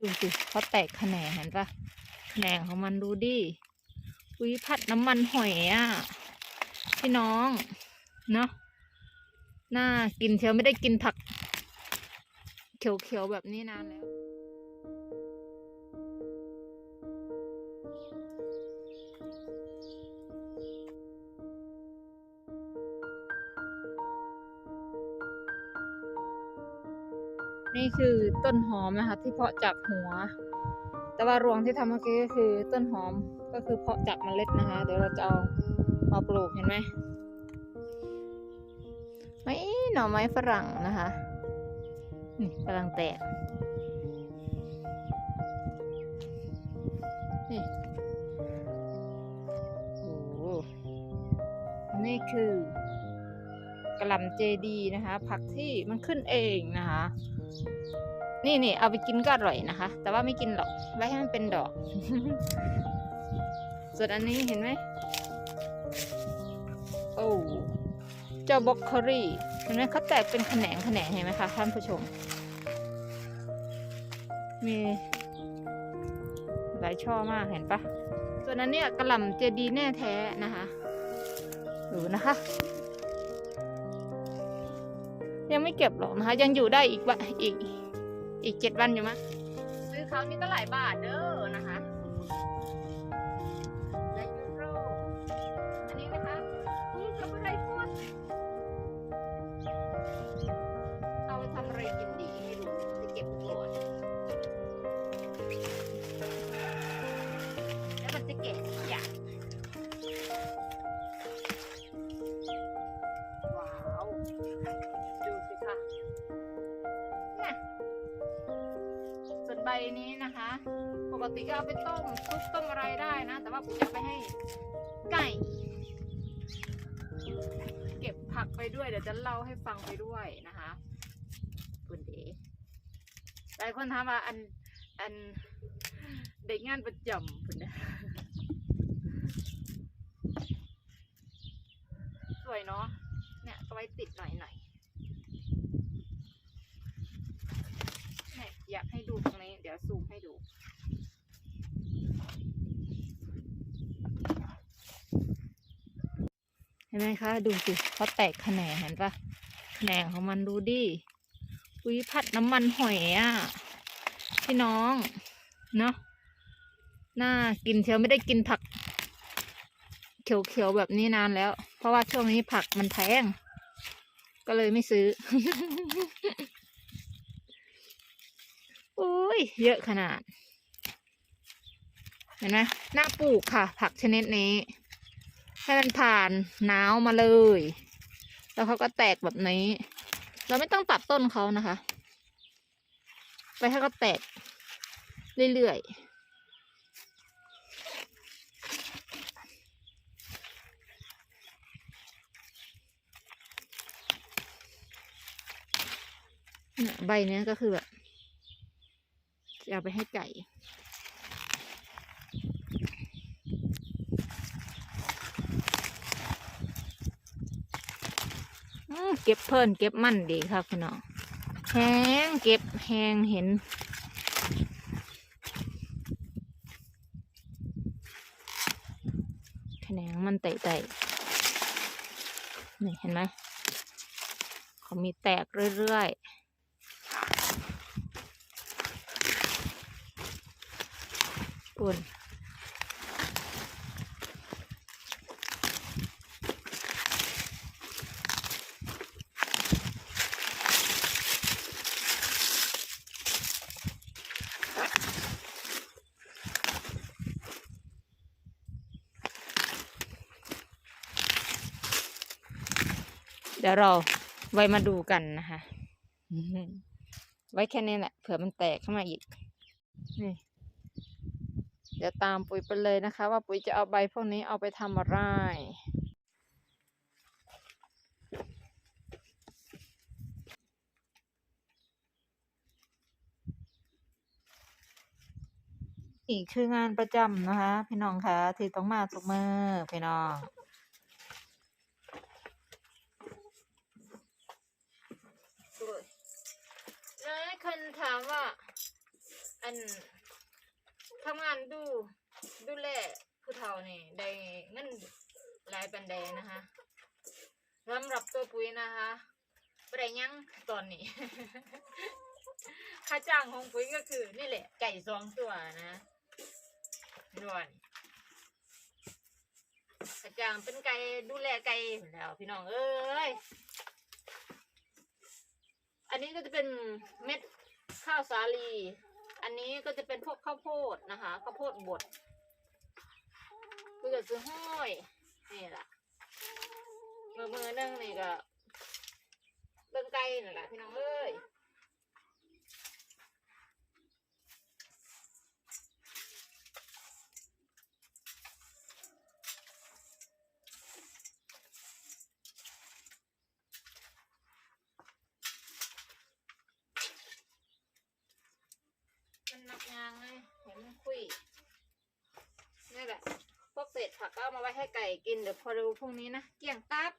ดูสิเขาแตกแขนงเห็นปะแขนงของมันดูดิอุ้ยผัดน้ำมันหอยอะพี่น้องเนาะน่ากินเชียวไม่ได้กินผัก เขียวๆแบบนี้นานแล้ว นี่คือต้นหอมนะคะ ที่เพาะจากหัว แต่ว่ารวงที่ทำเมื่อกี้ก็คือต้นหอมก็คือเพาะจากเมล็ดนะคะ เดี๋ยวเราจะเอามาปลูกเห็นไหมไม่หน่อไม้ฝรั่งนะคะ นี่กำลังแตกนี่โอ้โหนี่คือกระหลำเจดีนะคะ ผักที่มันขึ้นเองนะคะ นี่นี่เอาไปกินก็อร่อยนะคะ แต่ว่าไม่กินหรอก ไว้ให้มันเป็นดอก ส่วนอันนี้เห็นไหมโอ้เจ้าบล็อกเคอรี่เห็นไหมเขาแตกเป็นแขนงแขนงเห็นไหมคะท่านผู้ชม มีหลายช่อมากเห็นปะส่วนอันเนี้ยกระหล่ำเจดีแน่แท้นะคะดูนะคะ ยังไม่เก็บหรอกนะคะ ยังอยู่ได้อีกวะอีกอีกเจ็ดวันอยู่มั้งซื้อเขานี่ก็หลายบาทเด้อนะคะและยูโรอันนี้นะคะนี่ทำอะไรพูดเอาไปทำอะไรกินดีไม่รู้จะเก็บก่อนแล้วมันจะเก็บอย่าง นใบนี้นะคะ ปกติก็เอาไปต้มซุปต้มอะไรได้นะ แต่ว่าผมจะไปให้ไก่ เก็บผักไปด้วย เดี๋ยวจะเล่าให้ฟังไปด้วยนะคะคุณเดหลายคนถามว่าอันอันเด็กงานประจำคุณนะสวยเนาะเนี่ยก็ไว้ติดหน่อยหน่อยากให้ดูตรงนี้ เดี๋ยว ซูมให้ดู เห็นไหมคะ ดูสิเขาแตกแขนงเห็นปะแขนงของมันดูดิอุ้ยผัดน้ำมันหอยอะพี่น้อง เนาะน่ากินเชียวไม่ได้กินผัก เขียวๆแบบนี้นานแล้ว เพราะว่าช่วงนี้ผักมันแพงก็เลยไม่ซื้อ อุ้ยเยอะขนาด เห็นไหมหน้าปลูกค่ะ ผักชนิดนี้ ให้มันผ่านหนาวมาเลย แล้วเขาก็แตกแบบนี้ เราไม่ต้องตัดต้นเขานะคะ ไปให้เขาแตก เรื่อยๆใบเนี้ยก็คือแบบ จะเอาไปให้ไก่ เก็บเพิ่นเก็บมั่นดีครับพี่น้องแหงเก็บแหงเห็นแขนงมันไต่ๆนี่เห็นไหมเขามีแตกเรื่อยๆ ปุ่นเดี๋ยวเราไว้มาดูกันนะคะ ไว้แค่นี้แหละ เผื่อมันแตกขึ้นมาอีก นี่ เดี๋ยวตามปุ๋ยไปเลยนะคะ ว่าปุ๋ยจะเอาใบพวกนี้เอาไปทำอะไรอีกคืองานประจำนะคะ พี่น้องคะที่ต้องมาทุกมือพี่น้องแล้วคนถามว่า อัน ทำงานดูดูแลผู้เฒ่านี่ได้เงินหลายปันใดนะคะสำหรับตัวปุ๋ยนะคะไม่ได้ยังตอนนี้ ค่าจ้างของปุ๋ยก็คือนี่แหละ ไก่สองตัวนะด่วนค่าจ้างเป็นไก่ดูแลไก่แล้วพี่น้องเอ้ย อันนี้ก็จะเป็นเม็ดข้าวสาลี อันนี้ก็จะเป็นพวกข้าวโพดนะคะข้าวโพดบดก็จะซื้อห้อยนี่แหละมือมือนึงนี่ก็เบิ่งไก่นี่แหละพี่น้องเอ้ย ยางไงเห็นมันคุยนี่แหละ พวกเศษผักก็เอามาไว้ให้ไก่กินเดี๋ยวพอดูพรุ่งนี้นะ เกลี่ยงตับ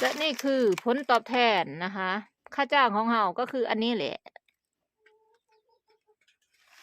และนี่คือผลตอบแทนนะคะ ค่าจ้างของเราก็คืออันนี้แหละ